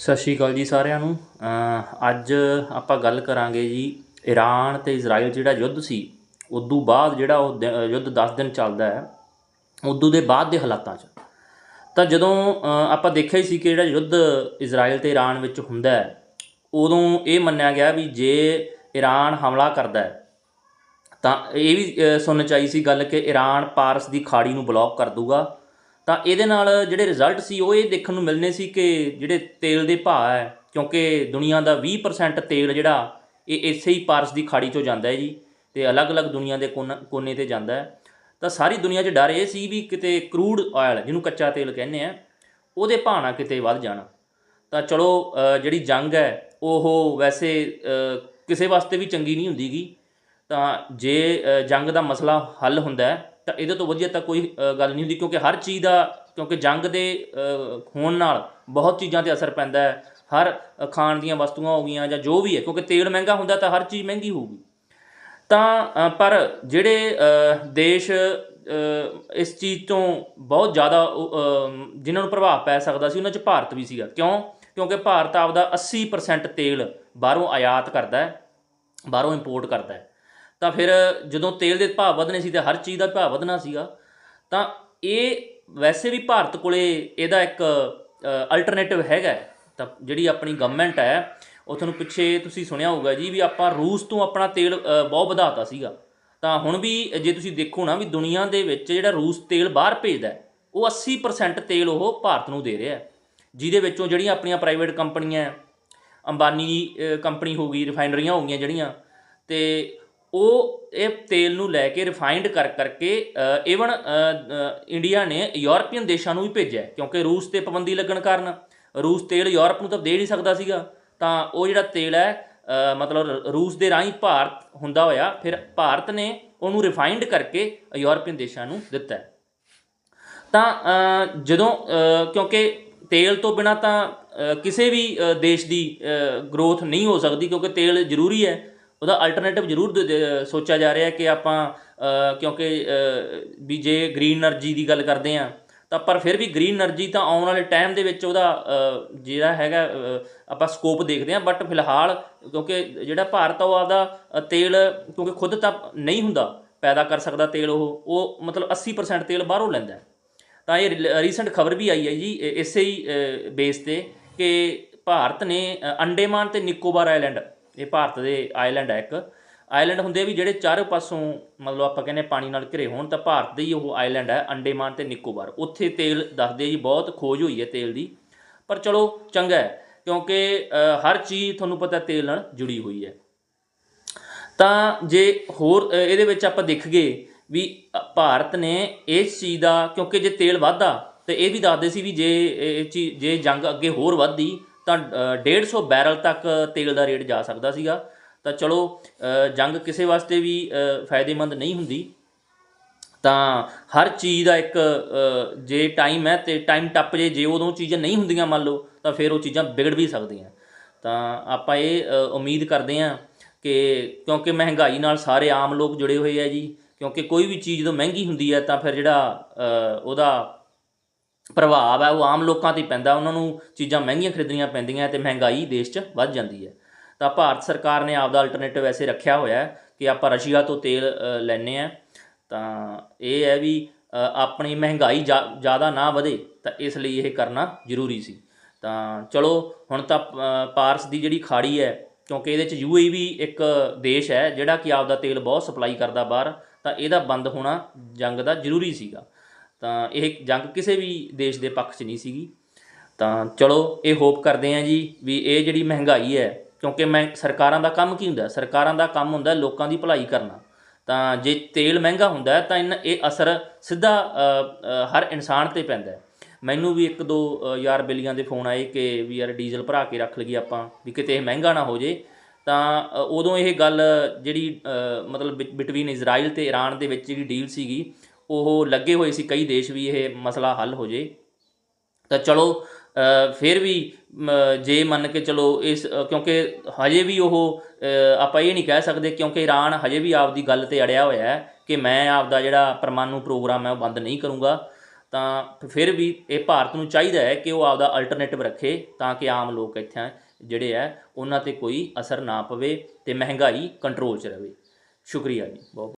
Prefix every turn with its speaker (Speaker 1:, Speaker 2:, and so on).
Speaker 1: ਸਤਿ ਸ਼੍ਰੀ ਅਕਾਲ ਜੀ ਸਾਰਿਆਂ ਨੂੰ। ਅੱਜ ਆਪਾਂ ਗੱਲ ਕਰਾਂਗੇ ਜੀ ਈਰਾਨ ਤੇ ਇਜ਼ਰਾਈਲ ਜਿਹੜਾ ਯੁੱਧ ਸੀ, ਉਦੋਂ ਬਾਅਦ ਜਿਹੜਾ ਉਹ ਦ- ਯੁੱਧ 10 ਦਿਨ ਚੱਲਦਾ ਹੈ, ਉਦੋਂ ਦੇ ਬਾਅਦ ਦੇ ਹਾਲਾਤਾਂ 'ਚ। ਤਾਂ ਜਦੋਂ ਆਪਾਂ ਦੇਖਿਆ ਸੀ ਕਿ ਜਿਹੜਾ ਯੁੱਧ ਇਜ਼ਰਾਈਲ ਤੇ ਈਰਾਨ ਵਿੱਚ ਹੁੰਦਾ ਹੈ, ਉਦੋਂ ਇਹ ਮੰਨਿਆ ਗਿਆ ਵੀ ਜੇ ਈਰਾਨ ਹਮਲਾ ਕਰਦਾ ਹੈ, ਤਾਂ ਇਹ ਵੀ ਸੁਣਨ ਚ ਆਈ ਸੀ ਗੱਲ ਕਿ ਈਰਾਨ ਪਾਰਸ ਦੀ ਖਾੜੀ ਨੂੰ ਬਲੌਕ ਕਰ ਦੂਗਾ ਤਾਂ ਇਹਦੇ ਨਾਲ ਜਿਹੜੇ ਰਿਜ਼ਲਟ ਸੀ ਉਹ ਇਹ ਦੇਖਣ ਨੂੰ ਮਿਲਨੇ ਸੀ ਕਿ ਜਿਹੜੇ ਤੇਲ ਦੇ ਭਾਅ ਹੈ, ਕਿਉਂਕਿ ਦੁਨੀਆ ਦਾ 20% ਤੇਲ ਜਿਹੜਾ, ਇਹ ਇਸੇ ਹੀ ਪਾਰਸ ਦੀ ਖਾੜੀ ਚੋਂ ਜਾਂਦਾ ਹੈ ਜੀ, ਤੇ ਅਲੱਗ-ਅਲੱਗ ਦੁਨੀਆ ਦੇ ਕੋਨ- ਕੋਨੇ ਤੇ ਜਾਂਦਾ ਹੈ। ਤਾਂ ਸਾਰੀ ਦੁਨੀਆ 'ਚ ਡਰ ਇਹ ਸੀ ਵੀ ਕਿਤੇ ਕਰੂਡ ਆਇਲ ਜਿਹਨੂੰ ਕੱਚਾ ਤੇਲ ਕਹਿੰਦੇ ਆ, ਉਹਦੇ ਭਾਅ ਨਾ ਕਿਤੇ ਵੱਧ ਜਾਣ। ਤਾਂ ਚਲੋ ਜਿਹੜੀ ਜੰਗ ਹੈ, ਉਹ ਵੈਸੇ ਕਿਸੇ ਵਾਸਤੇ ਵੀ ਚੰਗੀ ਨਹੀਂ ਹੁੰਦੀਗੀ। ਤਾਂ ਜੇ ਜੰਗ ਦਾ ਮਸਲਾ ਹੱਲ ਹੁੰਦਾ ਹੈ ਤਾਂ ਇਹਦੇ ਤੋਂ ਵਧੀਆ ਤਾਂ ਕੋਈ ਗੱਲ ਨਹੀਂ ਹੁੰਦੀ ਕਿਉਂਕਿ ਹਰ ਚੀਜ਼ ਦਾ ਕਿਉਂਕਿ ਜੰਗ ਦੇ ਹੋਣ ਨਾਲ ਬਹੁਤ ਚੀਜ਼ਾਂ ਤੇ ਅਸਰ ਪੈਂਦਾ ਹੈ। ਹਰ ਖਾਣ ਦੀਆਂ ਵਸਤੂਆਂ ਹੋ ਗਈਆਂ ਜਾਂ ਜੋ ਵੀ ਹੈ ਕਿਉਂਕਿ ਤੇਲ ਮਹਿੰਗਾ ਹੁੰਦਾ ਤਾਂ ਹਰ ਚੀਜ਼ ਮਹਿੰਗੀ ਹੋਊਗੀ। ਤਾਂ ਪਰ ਜਿਹੜੇ ਦੇਸ਼ ਇਸ ਚੀਜ਼ ਤੋਂ ਬਹੁਤ ਜ਼ਿਆਦਾ ਉਹ, ਅ, ਜਿਨ੍ਹਾਂ ਨੂੰ ਪ੍ਰਭਾਵ ਪੈ ਸਕਦਾ ਸੀ ਉਹਨਾਂ 'ਚ ਭਾਰਤ ਵੀ ਸੀਗਾ। ਕਿਉਂ? ਕਿਉਂਕਿ ਭਾਰਤ ਆਪਦਾ 80% ਤੇਲ ਬਾਹਰੋਂ ਆਯਾਤ ਕਰਦਾ ਹੈ ਬਾਹਰੋਂ ਇੰਪੋਰਟ ਕਰਦਾ ਹੈ। ਤਾਂ ਫਿਰ ਜਦੋਂ ਤੇਲ ਦੇ ਭਾਅ ਵਧਣੇ ਸੀ ਤੇ ਹਰ ਚੀਜ਼ ਦਾ ਭਾਅ ਵਧਣਾ ਸੀਗਾ ਤਾਂ ਇਹ ਵੈਸੇ ਵੀ ਭਾਰਤ ਕੋਲੇ ਇਹਦਾ ਇੱਕ ਅਲਟਰਨੇਟਿਵ ਹੈਗਾ ਤਾਂ ਜਿਹੜੀ ਆਪਣੀ ਗਵਰਨਮੈਂਟ ਹੈ ਉਹ ਤੁਹਾਨੂੰ ਪਿੱਛੇ ਤੁਸੀਂ ਸੁਣਿਆ ਹੋਊਗਾ ਜੀ ਵੀ ਆਪਾਂ ਰੂਸ ਤੋਂ ਆਪਣਾ ਤੇਲ ਅ, ਬਹੁਤ ਵਧਾਤਾ ਸੀਗਾ। ਤਾਂ ਹੁਣ ਵੀ ਜੇ ਤੁਸੀਂ ਦੇਖੋ ਨਾ ਵੀ ਦੁਨੀਆ ਦੇ ਵਿੱਚ ਜਿਹੜਾ ਰੂਸ ਤੇਲ ਬਾਹਰ ਭੇਜਦਾ ਉਹ 80% ਤੇਲ ਉਹ ਭਾਰਤ ਨੂੰ ਦੇ ਰਿਹਾ ਹੈ। ਜਿਹਦੇ ਵਿੱਚੋਂ ਜਿਹੜੀਆਂ ਆਪਣੀਆਂ ਪ੍ਰਾਈਵੇਟ ਕੰਪਨੀਆਂ ਅੰਬਾਨੀ ਕੰਪਨੀ ਹੋ ਗਈ ਰਿਫਾਈਨਰੀਆਂ ਹੋ ਗਈਆਂ ਜਿਹੜੀਆਂ ਤੇ ਉਹ ਇਹ ਤੇਲ ਨੂੰ ਲੈ ਕੇ ਰਿਫਾਈਂਡ ਕਰ ਕਰਕੇ ਇਵਨ ਇੰਡੀਆ ਨੇ ਯੂਰਪੀਅਨ ਦੇਸ਼ਾਂ ਨੂੰ ਵੀ ਭੇਜਿਆ ਕਿਉਂਕਿ ਰੂਸ ਤੇ ਪਾਬੰਦੀ ਲੱਗਣ ਕਾਰਨ। ਰੂਸ ਤੇਲ ਯੂਰਪ ਨੂੰ ਤਾਂ ਦੇ ਨਹੀਂ ਸਕਦਾ ਸੀਗਾ। ਤਾਂ ਉਹ ਜਿਹੜਾ ਤੇਲ ਹੈ ਮਤਲਬ ਰੂਸ ਦੇ ਰਾਹੀਂ ਭਾਰਤ ਹੁੰਦਾ ਹੋਇਆ, ਫਿਰ ਭਾਰਤ ਨੇ ਉਹਨੂੰ ਰਿਫਾਈਂਡ ਕਰਕੇ ਯੂਰਪੀਅਨ ਦੇਸ਼ਾਂ ਨੂੰ ਦਿੱਤਾ ਤਾਂ ਜਦੋਂ ਕਿਉਂਕਿ ਤੇਲ ਤੋਂ ਬਿਨਾ ਤਾਂ ਕਿਸੇ ਵੀ ਦੇਸ਼ ਦੀ ਗਰੋਥ ਨਹੀਂ ਹੋ ਸਕਦੀ, ਕਿਉਂਕਿ ਤੇਲ ਜ਼ਰੂਰੀ ਹੈ। ਉਹਦਾ ਅਲਟਰਨੇਟਿਵ ਜ਼ਰੂਰ ਸੋਚਿਆ ਜਾ ਰਿਹਾ ਕਿ ਆਪਾਂ ਕਿਉਂਕਿ ਵੀ ਜੇ ਗ੍ਰੀਨ એનર્ਜੀ ਦੀ ਗੱਲ ਕਰਦੇ ਆ ਤਾਂ ਪਰ ਫਿਰ ਵੀ ਗ੍ਰੀਨ એનર્ਜੀ ਤਾਂ ਆਉਣ ਵਾਲੇ ਟਾਈਮ ਦੇ ਵਿੱਚ ਉਹਦਾ ਜਿਹੜਾ ਹੈਗਾ ਆਪਾਂ ਸਕੋਪ ਦੇਖਦੇ ਆ ਬਟ ਫਿਲਹਾਲ ਕਿਉਂਕਿ ਜਿਹੜਾ ਭਾਰਤ ਉਹ ਆਪਦਾ ਤੇਲ, ਕਿਉਂਕਿ ਖੁਦ ਤਾਂ ਨਹੀਂ ਹੁੰਦਾ ਪੈਦਾ ਕਰ ਸਕਦਾ ਤੇਲ ਉਹ ਉਹ ਮਤਲਬ 80% ਤੇਲ ਬਾਹਰੋਂ ਲੈਂਦਾ ਤਾਂ ਇਹ ਰੀਸੈਂਟ ਖਬਰ ਵੀ ਆਈ ਹੈ ਜੀ ਇਸੇ ਹੀ ਬੇਸ ਤੇ ਕਿ ਭਾਰਤ ਨੇ ਅੰਡੇਮਾਨ ਤੇ ਨਿਕੋਬਾਰ ਆਈਲੈਂਡ ਇਹ ਭਾਰਤ ਦੇ ਆਈਲੈਂਡ ਹੈ ਇੱਕ। ਆਈਲੈਂਡ ਹੁੰਦੇ ਵੀ ਜਿਹੜੇ ਚਾਰੇ ਪਾਸੋਂ ਮਤਲਬ ਆਪਾਂ ਕਹਿੰਦੇ ਪਾਣੀ ਨਾਲ ਘਿਰੇ ਹੋਣ ਤਾਂ ਭਾਰਤ ਦੇ ਹੀ ਉਹ ਆਈਲੈਂਡ ਹੈ ਅੰਡੇਮਾਨ ਤੇ ਨਿਕੋਬਾਰ। ਉੱਥੇ ਤੇਲ ਦੱਸਦੇ ਜੀ, ਬਹੁਤ ਖੋਜ ਹੋਈ ਹੈ ਤੇਲ ਦੀ। ਪਰ ਚਲੋ ਚੰਗਾ ਹੈ, ਕਿਉਂਕਿ ਹਰ ਚੀਜ਼ ਤੁਹਾਨੂੰ ਪਤਾ ਤੇਲ ਨਾਲ ਜੁੜੀ ਹੋਈ ਹੈ। ਤਾਂ ਜੇ ਹੋਰ ਇਹਦੇ ਵਿੱਚ ਆਪਾਂ ਦੇਖੀਏ ਵੀ ਭਾਰਤ ਨੇ ਇਸ ਚੀਜ਼ ਦਾ, ਕਿਉਂਕਿ ਜੇ ਤੇਲ ਵਾਧਾ ਤੇ ਇਹ ਵੀ ਦੱਸਦੇ ਸੀ ਵੀ ਜੇ, ਇਹ ਚੀਜ਼ ਜੇ ਜੰਗ ਅੱਗੇ ਹੋਰ ਵੱਧਦੀ ਤਾਂ ਅ, 150 ਬੈਰਲ ਤੱਕ ਤੇਲ ਦਾ ਰੇਟ ਜਾ ਸਕਦਾ ਸੀਗਾ। ਤਾਂ ਚਲੋ ਜੰਗ ਕਿਸੇ ਵਾਸਤੇ ਵੀ ਫਾਇਦੇਮੰਦ ਨਹੀਂ ਹੁੰਦੀ। ਤਾਂ ਹਰ ਚੀਜ਼ ਦਾ ਇੱਕ ਜੇ ਟਾਈਮ ਹੈ ਤੇ ਟਾਈਮ ਟੱਪ ਜੇ ਜੇ ਉਦੋਂ ਚੀਜ਼ਾਂ ਨਹੀਂ ਹੁੰਦੀਆਂ ਮੰਨ ਲਓ ਤਾਂ ਫਿਰ ਉਹ ਚੀਜ਼ਾਂ ਵਿਗੜ ਵੀ ਸਕਦੀਆਂ। ਤਾਂ ਆਪਾਂ ਇਹ ਉਮੀਦ ਕਰਦੇ ਹਾਂ ਕਿ ਕਿਉਂਕਿ ਮਹਿੰਗਾਈ ਨਾਲ ਸਾਰੇ ਆਮ ਲੋਕ ਜੁੜੇ ਹੋਏ ਆ ਜੀ ਕਿਉਂਕਿ ਕੋਈ ਵੀ ਚੀਜ਼ ਜਦੋਂ ਮਹਿੰਗੀ ਹੁੰਦੀ ਹੈ ਤਾਂ ਫਿਰ ਜਿਹੜਾ ਉਹਦਾ ਪ੍ਰਭਾਵ ਹੈ ਉਹ ਆਮ ਲੋਕਾਂ ਤੇ ਪੈਂਦਾ ਉਹਨਾਂ ਨੂੰ ਚੀਜ਼ਾਂ ਮਹਿੰਗੀਆਂ ਖਰੀਦਣੀਆਂ ਪੈਂਦੀਆਂ ਤੇ ਮਹਿੰਗਾਈ ਦੇਸ਼ 'ਚ ਵੱਧ ਜਾਂਦੀ ਹੈ। ਤਾਂ ਭਾਰਤ ਸਰਕਾਰ ਨੇ ਆਪਦਾ ਅਲਟਰਨੇਟਿਵ ਐਸੇ ਰੱਖਿਆ ਹੋਇਆ ਕਿ ਆਪਾਂ ਰਸ਼ੀਆ ਤੋਂ ਤੇਲ ਅ, ਲੈਂਦੇ ਆ ਤਾਂ ਇਹ ਹੈ ਵੀ ਆਪਣੀ ਮਹਿੰਗਾਈ ਜ਼ਿਆਦਾ ਨਾ ਵਧੇ ਤਾਂ ਇਸ ਲਈ ਇਹ ਕਰਨਾ ਜ਼ਰੂਰੀ ਸੀ। ਤਾਂ ਚਲੋ ਹੁਣ ਤਾਂ ਪਾਰਸ ਦੀ ਜਿਹੜੀ ਖਾੜੀ ਹੈ ਕਿਉਂਕਿ ਇਹਦੇ ਚ ਯੂਏਈ ਵੀ ਇੱਕ ਦੇਸ਼ ਹੈ ਜਿਹੜਾ ਕਿ ਆਪਦਾ ਤੇਲ ਬਹੁਤ ਸਪਲਾਈ ਕਰਦਾ ਬਾਹਰ ਤਾਂ ਇਹਦਾ ਬੰਦ ਹੋਣਾ ਜੰਗ ਦਾ ਜ਼ਰੂਰੀ ਸੀਗਾ। ਤਾਂ ਇਹ ਜੰਗ ਕਿਸੇ ਵੀ ਦੇਸ਼ ਦੇ ਪੱਖ 'ਚ ਨਹੀਂ ਸੀਗੀ। ਤਾਂ ਚਲੋ ਇਹ ਹੋਪ ਕਰਦੇ ਹਾਂ ਜੀ ਵੀ ਇਹ ਜਿਹੜੀ ਮਹਿੰਗਾਈ ਹੈ ਕਿਉਂਕਿ ਮੈਂ ਸਰਕਾਰਾਂ ਦਾ ਕੰਮ ਕੀ ਹੁੰਦਾ? ਸਰਕਾਰਾਂ ਦਾ ਕੰਮ ਹੁੰਦਾ ਲੋਕਾਂ ਦੀ ਭਲਾਈ ਕਰਨਾ। ਤਾਂ ਜੇ ਤੇਲ ਮਹਿੰਗਾ ਹੁੰਦਾ ਤਾਂ ਇਨ ਇਹ ਅਸਰ ਸਿੱਧਾ ਹਰ ਇਨਸਾਨ ਤੇ ਪੈਂਦਾ ਮੈਨੂੰ ਵੀ ਇੱਕ ਦੋ ਯਾਰ ਬੇਲੀਆਂ ਦੇ ਫੋਨ ਆਏ ਕਿ ਵੀ ਯਾਰ ਡੀਜ਼ਲ ਭਰਾ ਕੇ ਰੱਖ ਲਈਏ ਆਪਾਂ ਵੀ ਕਿਤੇ ਇਹ ਮਹਿੰਗਾ ਨਾ ਹੋ ਜੇ। ਤਾਂ ਉਦੋਂ ਇਹ ਗੱਲ ਜਿਹੜੀ ਅ, ਮਤਲਬ ਬਿਟਵੀਨ ਇਜ਼ਰਾਈਲ ਤੇ ਈਰਾਨ ਦੇ ਵਿੱਚ ਜਿਹੜੀ ਡੀਲ ਸੀਗੀ ਉਹ ਲੱਗੇ ਹੋਏ ਸੀ, ਕਈ ਦੇਸ਼ ਵੀ ਇਹ ਮਸਲਾ ਹੱਲ ਹੋ ਜੇ। ਤਾਂ ਚਲੋ ਫਿਰ ਵੀ ਜੇ ਮੰਨ ਕੇ ਚਲੋ ਇਸ ਕਿਉਂਕਿ ਹਜੇ ਵੀ ਉਹ ਆਪਾਂ ਇਹ ਨਹੀਂ ਕਹਿ ਸਕਦੇ ਕਿਉਂਕਿ ਈਰਾਨ ਹਜੇ ਵੀ ਆਪਦੀ ਗੱਲ ਤੇ ਅੜਿਆ ਹੋਇਆ ਹੈ ਕਿ ਮੈਂ ਆਪਦਾ ਜਿਹੜਾ ਪਰਮਾਣੂ ਪ੍ਰੋਗਰਾਮ ਹੈ ਉਹ ਬੰਦ ਨਹੀਂ ਕਰੂੰਗਾ। ਤਾਂ ਫਿਰ ਵੀ ਇਹ ਭਾਰਤ ਨੂੰ ਚਾਹੀਦਾ ਹੈ ਕਿ ਉਹ ਆਪਦਾ ਅਲਟਰਨੇਟਿਵ ਰੱਖੇ ਤਾਂ ਕਿ ਆਮ ਲੋਕ ਇੱਥੇ ਜਿਹੜੇ ਹੈ, ਉਹਨਾਂ ਤੇ ਕੋਈ ਅਸਰ ਨਾ ਪਵੇ ਤੇ ਮਹਿੰਗਾਈ ਕੰਟਰੋਲ 'ਚ ਰਹੇ ਸ਼ੁਕਰੀਆ ਜੀ ਬਹੁਤ